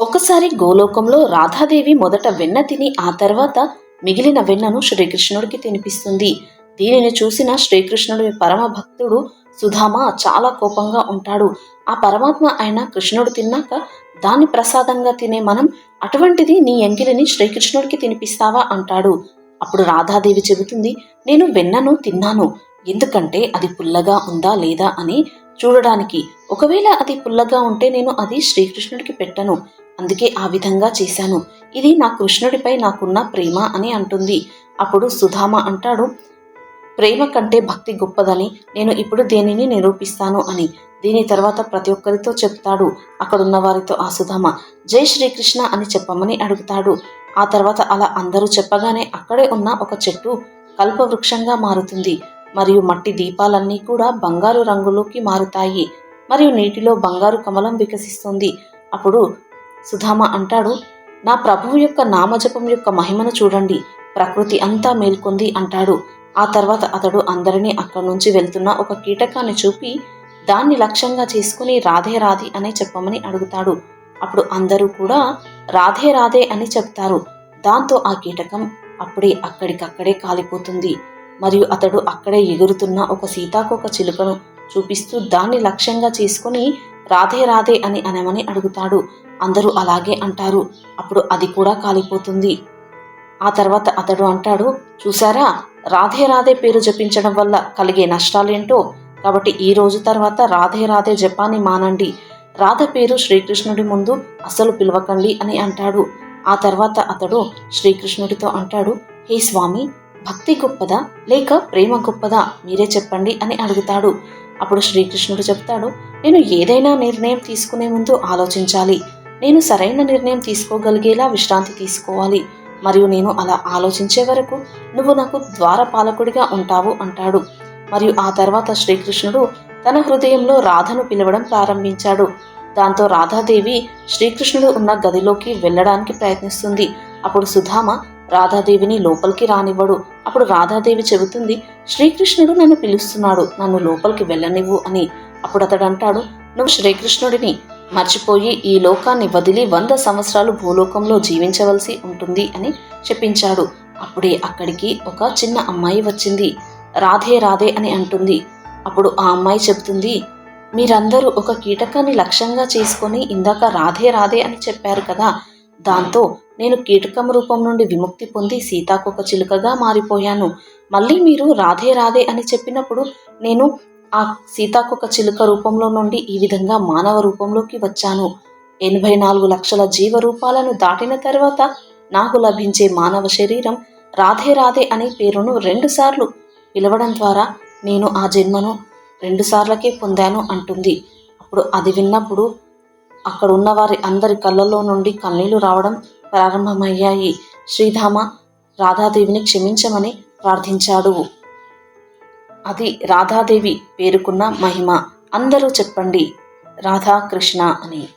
ఒకసారి గోలోకంలో రాధాదేవి మొదట వెన్న తిని ఆ తర్వాత మిగిలిన వెన్నను శ్రీకృష్ణుడికి తినిపిస్తుంది. దీనిని చూసిన శ్రీకృష్ణుడి పరమ భక్తుడు సుధామ చాలా కోపంగా ఉంటాడు. ఆ పరమాత్మ అయిన కృష్ణుడు తిన్నాక దాన్ని ప్రసాదంగా తినే మనం అటువంటిది నీ ఎంగిలిని శ్రీకృష్ణుడికి తినిపిస్తావా అంటాడు. అప్పుడు రాధాదేవి చెబుతుంది నేను వెన్నను తిన్నాను. ఎందుకంటే అది పుల్లగా ఉందా లేదా అని చూడడానికి. ఒకవేళ అది పుల్లగా ఉంటే నేను అది శ్రీకృష్ణుడికి పెట్టను. అందుకే ఆ విధంగా చేశాను. ఇది నా కృష్ణుడిపై నాకున్న ప్రేమ అని అంటుంది. అప్పుడు సుధామ అంటాడు ప్రేమ కంటే భక్తి గొప్పదని. నేను ఇప్పుడు దేనిని నిరూపిస్తాను? అని. దీని తర్వాత ప్రతి ఒక్కరితో చెప్తాడు. అక్కడున్న వారితో ఆ సుధామ జై శ్రీకృష్ణ అని చెప్పమని అడుగుతాడు. ఆ తర్వాత అలా అందరూ చెప్పగానే అక్కడే ఉన్న ఒక చెట్టు కల్పవృక్షంగా మారుతుంది. మరియు మట్టి దీపాలన్నీ కూడా బంగారు రంగులోకి మారుతాయి. మరియు నీటిలో బంగారు కమలం వికసిస్తుంది. అప్పుడు సుధామ అంటాడు నా ప్రభువు యొక్క నామజపం యొక్క మహిమను చూడండి ప్రకృతి అంతా మేల్కొంది అంటాడు. ఆ తర్వాత అతడు అందరినీ అక్కడి నుంచి వెళ్తున్న ఒక కీటకాన్ని చూపి దాన్ని లక్ష్యంగా చేసుకుని రాధే రాధే అని చెప్పమని అడుగుతాడు. అప్పుడు అందరూ కూడా రాధే రాధే అని చెప్తారు. దాంతో ఆ కీటకం అప్పుడే అక్కడికక్కడే కాలిపోతుంది. మరియు అతడు అక్కడే ఎగురుతున్న ఒక సీతాకోక చిలుకను చూపిస్తూ దాన్ని లక్ష్యంగా చేసుకుని రాధే రాధే అని అనమని అడుగుతాడు. అందరూ అలాగే అంటారు. అప్పుడు అది కూడా కాలిపోతుంది. ఆ తర్వాత అతడు అంటాడు చూసారా? రాధే రాధే పేరు జపించడం వల్ల కలిగే నష్టాలేంటో? కాబట్టి ఈ రోజు తర్వాత రాధే రాధే జపాన్ని మానండి. రాధ పేరు శ్రీకృష్ణుడి ముందు అసలు పిలవకండి అని అంటాడు. ఆ తర్వాత అతడు శ్రీకృష్ణుడితో అంటాడు హే స్వామి భక్తి గొప్పదా? లేక ప్రేమ గొప్పదా? మీరే చెప్పండి అని అడుగుతాడు. అప్పుడు శ్రీకృష్ణుడు చెప్తాడు నేను ఏదైనా నిర్ణయం తీసుకునే ముందు ఆలోచించాలి. నేను సరైన నిర్ణయం తీసుకోగలిగేలా విశ్రాంతి తీసుకోవాలి. మరియు నేను అలా ఆలోచించే వరకు నువ్వు నాకు ద్వారపాలకుడిగా ఉంటావు అంటాడు. మరియు ఆ తర్వాత శ్రీకృష్ణుడు తన హృదయంలో రాధను పిలవడం ప్రారంభించాడు. దాంతో రాధాదేవి శ్రీకృష్ణుడు ఉన్న గదిలోకి వెళ్ళడానికి ప్రయత్నిస్తుంది. అప్పుడు సుధామ రాధాదేవిని లోపలికి రానివ్వడు. అప్పుడు రాధాదేవి చెబుతుంది శ్రీకృష్ణుడు నన్ను పిలుస్తున్నాడు నన్ను లోపలికి వెళ్ళనివ్వు అని. అప్పుడు అతడు అంటాడు నువ్వు శ్రీకృష్ణుడిని మర్చిపోయి ఈ లోకాన్ని వదిలి వంద సంవత్సరాలు భూలోకంలో జీవించవలసి ఉంటుంది అని చెప్పించాడు. అప్పుడే అక్కడికి ఒక చిన్న అమ్మాయి వచ్చింది. రాధే రాధే అని అంటుంది. అప్పుడు ఆ అమ్మాయి చెబుతుంది మీరందరూ ఒక కీటకాన్ని లక్ష్యంగా చేసుకొని ఇందాక రాధే రాధే అని చెప్పారు కదా. దాంతో నేను కీటకం రూపం నుండి విముక్తి పొంది సీతాకొక చిలుకగా మారిపోయాను. మళ్ళీ మీరు రాధే రాధే అని చెప్పినప్పుడు నేను ఆ సీతాకొక చిలుక రూపంలో నుండి ఈ విధంగా మానవ రూపంలోకి వచ్చాను. ఎనభై నాలుగు లక్షల జీవ రూపాలను దాటిన తర్వాత నాకు లభించే మానవ శరీరం రాధే రాధే అనే పేరును రెండుసార్లు పిలవడం ద్వారా నేను ఆ జన్మను రెండుసార్లకే పొందాను అంటుంది. అప్పుడు అది విన్నప్పుడు అక్కడ ఉన్న వారి అందరి కళ్ళల్లో నుండి కన్నీళ్ళు రావడం ప్రారంభమయ్యాయి. శ్రీధామ రాధాదేవిని క్షమించమని ప్రార్థించాడు. అది రాధాదేవి పేరుకున్న మహిమ. అందరూ చెప్పండి రాధాకృష్ణ అని.